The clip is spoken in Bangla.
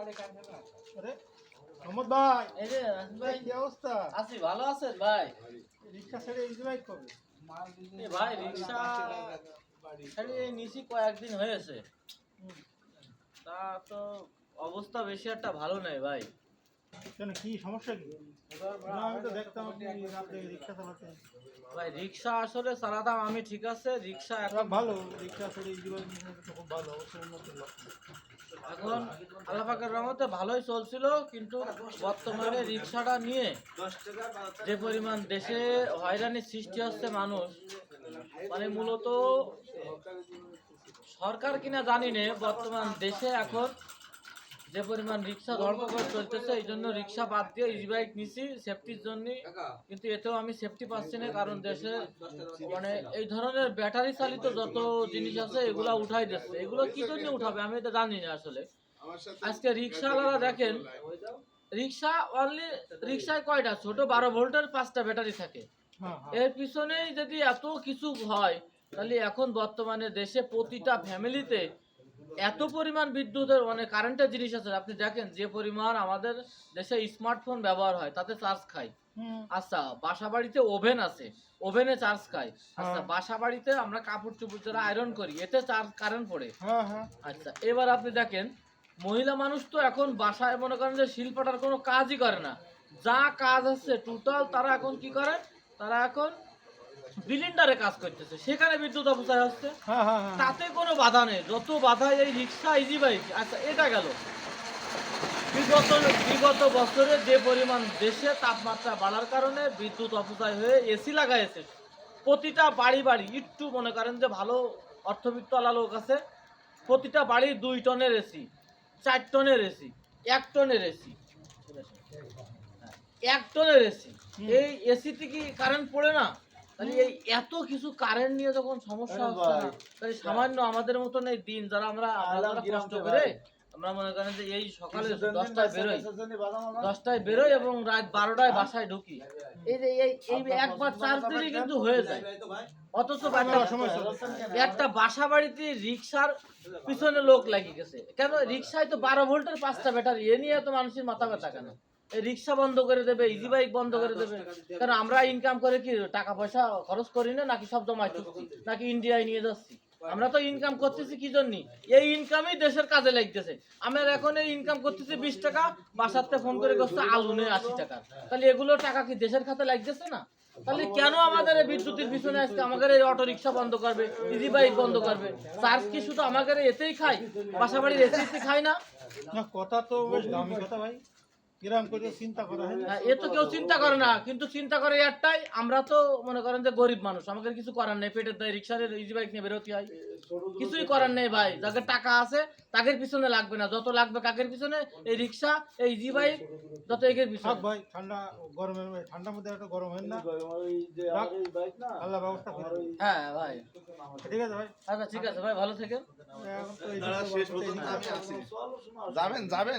আরে মোহাম্মদ ভাই। এই যে ভাই। কি অবস্থা? আছি ভালো আছেন ভাই? রিক্সা ছেড়ে ইজি কবে? এ ভাই রিক্সা খালি কয়েকদিন হয়েছে। তা তো অবস্থা বেশি একটা ভালো নেই ভাই। কেন কি সমস্যা কি? আমি তো দেখতাম আপনি রাতে রিক্সা চালাতেন। ভাই রিক্সা আসলে চালাতাম আমি ঠিক আছে রিক্সা এখন ভালো রিক্সা ছেড়ে ইজি তো খুব ভালো অবশ্যই উন্নতির এখন আল্লাহ পাকের ভালোই চলছিল কিন্তু বর্তমানে রিক্সাটা নিয়ে যে পরিমাণ দেশে হয়রানির সৃষ্টি হচ্ছে মানুষ মানে মূলত সরকার কিনা জানি না বর্তমান দেশে এখন যে পরিমাণ রিক্সা ধরপকড় চলতেছে এই জন্য রিক্সা বাদ দিয়ে ইজি বাইক নিছি সেফটির জন্য কিন্তু এতেও আমি সেফটি পাচ্ছি না কারণ দেশে মানে এই ধরনের ব্যাটারি চালিত যত জিনিস আছে এগুলা উঠাই দিচ্ছে। এগুলো কি জন্য উঠাবে আমি এটা জানি না আসলে। আজকে রিক্সাওয়ালারা দেখেন রিক্সা অনলি রিক্সায় কয়টা? ছোট বারো ভোল্টের পাঁচটা ব্যাটারি থাকে। হ্যাঁ হ্যাঁ। এর পিছনেই যদি এত কিছু হয় তাহলে এখন বর্তমানে দেশে প্রতিটা ফ্যামিলিতে এত পরিমাণ বিদ্যুতের মানে কারেন্টের জিনিস আছে। আপনি দেখেন যে পরিমাণ আমাদের দেশে স্মার্টফোন ব্যবহার হয় তাতে চার্জ খায়। আচ্ছা বাসা বাড়িতে ওভেন আছে ওভেনে চার্জ খায়। আচ্ছা হ্যাঁ। বাসা বাড়িতে আমরা কাপড় চোপড় যারা আয়রন করি এতে চার্জ কারেন্ট পড়ে। হ্যাঁ হ্যাঁ। আচ্ছা এবার আপনি দেখেন মহিলা মানুষ তো এখন বাসায় মনে করেন যে শিল্পটার কোনো কাজই করে না। যা কাজ আছে টোটাল তারা এখন কি করে? তারা এখন বিলিন্ডারে কাজ করতেছে। সেখানে বিদ্যুৎ অপচয় হচ্ছে। হ্যাঁ হ্যাঁ হ্যাঁ। তাতে কোনো বাধা নেই। যত বাধা এই রিক্সা ইজি বাইক আচ্ছা এটা গেল। বিগত বিগত বছরে যে পরিমাণ দেশে তাপমাত্রা বাড়ার কারণে বিদ্যুৎ অপচয় হয়ে এসি লাগাইছে প্রতিটা বাড়ি বাড়ি একটু মনে করেন যে ভালো অর্থবিত্তওয়ালা লোক আছে প্রতিটা বাড়ি দুই টনের এসি চার টনের এসি এক টনের এসি এক টনের এসি এই এসিতে কি কারেন্ট পড়ে না? তাহলে এই এত কিছু কারেন্ট নিয়ে যখন সমস্যা হচ্ছে না তাহলে সামান্য আমাদের মতন এই দিন যারা আমরা আমরা কষ্ট করে আমরা মনে করেন যে এই সকালে দশটায় বেরোই। দশটায় বেরোই এবং রাত বারোটায় বাসায় ঢুকি। এই যে এই একবার চার্জ দিলে কিন্তু হয়ে যায়। অথচ একটা বাসা বাড়িতে রিক্সার পিছনে লোক লাগিয়ে গেছে। কেন? রিক্সায় তো বারো ভোল্টের পাঁচটা ব্যাটারি এ নিয়ে তো মানুষের মাথা ব্যথা কেন? রিক্সা বন্ধ করে দেবে ইজি বাইক বন্ধ করে দেবে। কারণ আমরা ইনকাম করে কি টাকা পয়সা খরচ করি না নাকি সব জমাই নাকি ইন্ডিয়ায় নিয়ে যাচ্ছি। আমরা তো ইনকাম করতেছি কি জন্য? এই ইনকামই দেশের কাজে লাগতেছে। আমরা এখন এই ইনকাম করতেছি বিশ টাকা বাসাতে ফোন করে করছে আলু নেই আশি টাকা। তাহলে এগুলো টাকা কি দেশের খাতে লাগতেছে না? তাহলে কেন আমাদের এই বিদ্যুতের পিছনে আসছে আমাদের এই অটো রিক্সা বন্ধ করবে ইজি বাইক বন্ধ করবে। চার্জ কি শুধু আমাদের এতেই খাই বাসা বাড়ির এসিতে খাই না? না কথা তো বেশ দামি কথা ভাই। কিরাম করে চিন্তা করা হয়? এ তো কেউ চিন্তা করে না কিন্তু চিন্তা করে একটাই আমরা তো মনে করেন যে গরিব মানুষ আমাদের কিছু করার নেই পেটের দায় রিক্সার ইজি বাইক নিয়ে বেরোতে হয়। কিছুই করার নেই ভাই যাদের টাকা আছে তাদের পিছনে লাগবে না যত লাগবে কাকের পিছনে এই রিক্সা এই ইজি বাইক যত থাক পিছনে। ভাই ঠান্ডা গরমের ঠান্ডার মধ্যে একটা গরম হয় না। আল্লাহ ব্যবস্থা করে হ্যাঁ ভাই। ঠিক আছে ভাই। আচ্ছা ঠিক আছে ভাই ভালো থেকে। যাবেন যাবেন।